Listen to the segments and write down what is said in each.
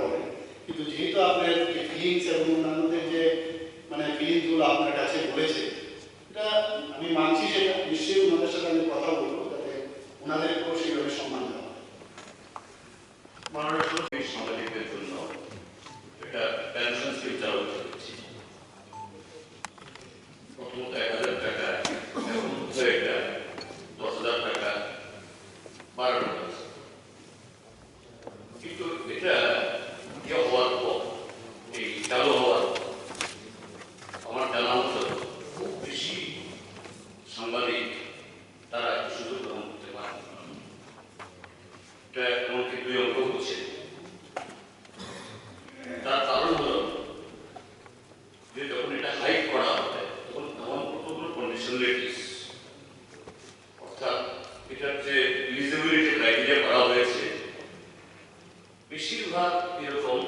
করে কিন্তু যেহেতু আপনার ফিলিংস এবং যে মানে ফিলিংসগুলো আপনার কাছে বলেছে এটা আমি মানছি সেটা নিশ্চয়ই ওনাদের সাথে আমি কথা বলব যাতে ওনাদেরকেও সেইভাবে সম্মান দেওয়া হয়। মাননীয় সরকারি সাংবাদিকদের জন্য একটা পেনশন স্কিম চালু করেছি প্রথমত এক হাজার টাকা এখন হচ্ছে এটা দশ হাজার টাকা বাড়ানো হয়েছে কিন্তু এটা ইয়ে তারা সুযোগ গ্রহণ করতে পারে। এটা এমনকি দুই অঙ্ক হচ্ছে তার কারণ যে যখন এটা হাইক করা হবে তখন এমন কতগুলো কন্ডিশনালিটিস অর্থাৎ এটার যে ইলিজিবিলিটি ক্রাইটেরিয়া করা হয়েছে বেশিরভাগ এরকম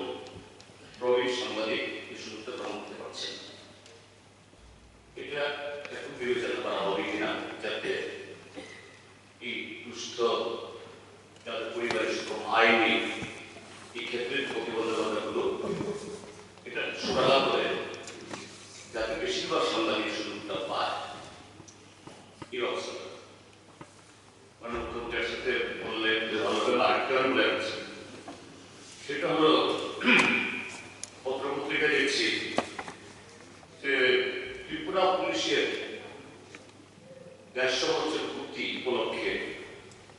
প্রবীণ সাংবাদিক করতে এটা একটু বিবেচনা করা হবে কিনা, যাতে এই যাদের পরিবারের এই ক্ষেত্রে প্রতিবন্ধকতাগুলো এটা সুরাহা করে যাতে বেশিরভাগ সাংবাদিক সুযোগটা পায়। এই মানে মুখ্যমন্ত্রীর সাথে বললে যে ভালো করে আরেকটা রাখছি সেটা হলো পত্রপত্রিকা দেখছি যে ত্রিপুরা পুলিশের দেড়শো বছর পূর্তি উপলক্ষে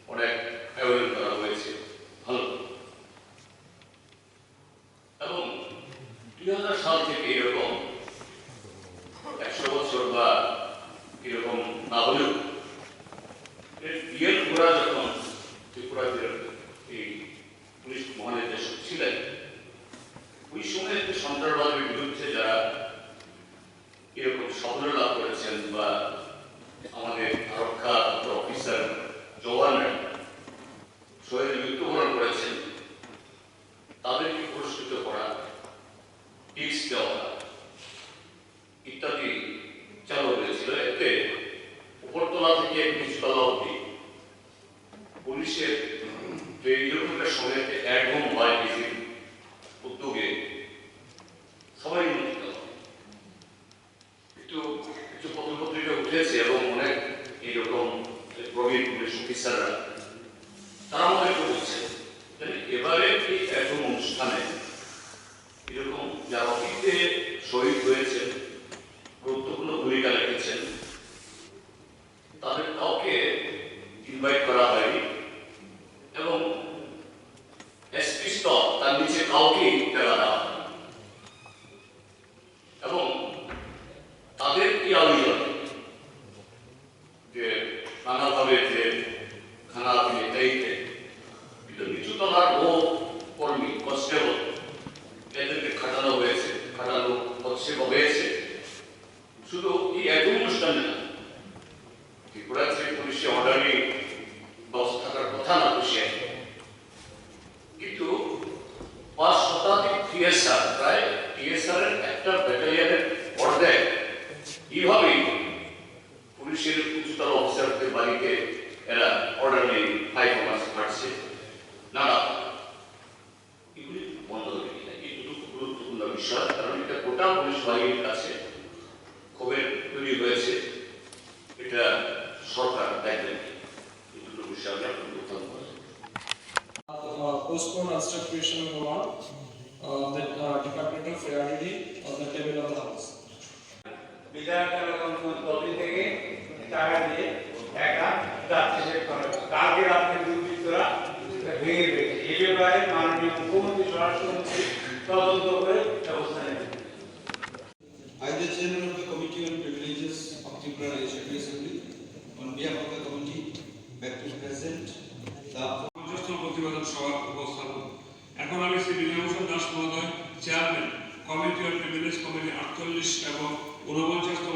অনেক আয়োজন করা হয়েছে ভালো এবং হাজার সাল থেকে এরকম একশো বছর বা এরকম না হলেও এর ঘোড়া যখন ত্রিপুরাদের এই পুলিশ মহানির্দেশক ছিলেন ওই সময় সন্ত্রাসবাদের বিরুদ্ধে যারা এরকম সাফল্য লাভ করেছেন বা আমাদের আরক্ষা অফিসার জওয়ানরা শহীদ মৃত্যুবরণ করেছেন তাদেরকে buildup. এবং বাড়িতে এরা অর্ডার নিয়ে হাই কমান্ড পাঠাচ্ছে না না এগুলি বন্ধ করে এই খুব গুরুত্বপূর্ণ বিষয় কারণ এটা গোটা পুলিশ বাহিনীর কাছে খবর তৈরি হয়েছে। এটা সরকার দেখবেন এই দুটো বিষয় আমরা uh, postpone obstruction of law uh, the uh, Department of Priority on the table of the House. বিধায়ক দলিল থেকে টাকা দিয়ে করা হয়েছে। কালকে রাত্রে দুর্বৃত্তরা ভেঙে ফেলেছে এই ব্যাপারে মাননীয় মুখ্যমন্ত্রী স্বরাষ্ট্রমন্ত্রী তদন্ত করে ব্যবস্থা নেবেন I, the chairman of the Committee on Privileges of Tripura Legislative Assembly, on behalf of the committee, beg to present the পঞ্চাশতম প্রতিবেদন সভার উপস্থাপন এখন আমি শ্রী বিনয়ভূষণ দাস মহোদয় chairman committee on privilege committee আটচল্লিশ এবং ঊনপঞ্চাশতম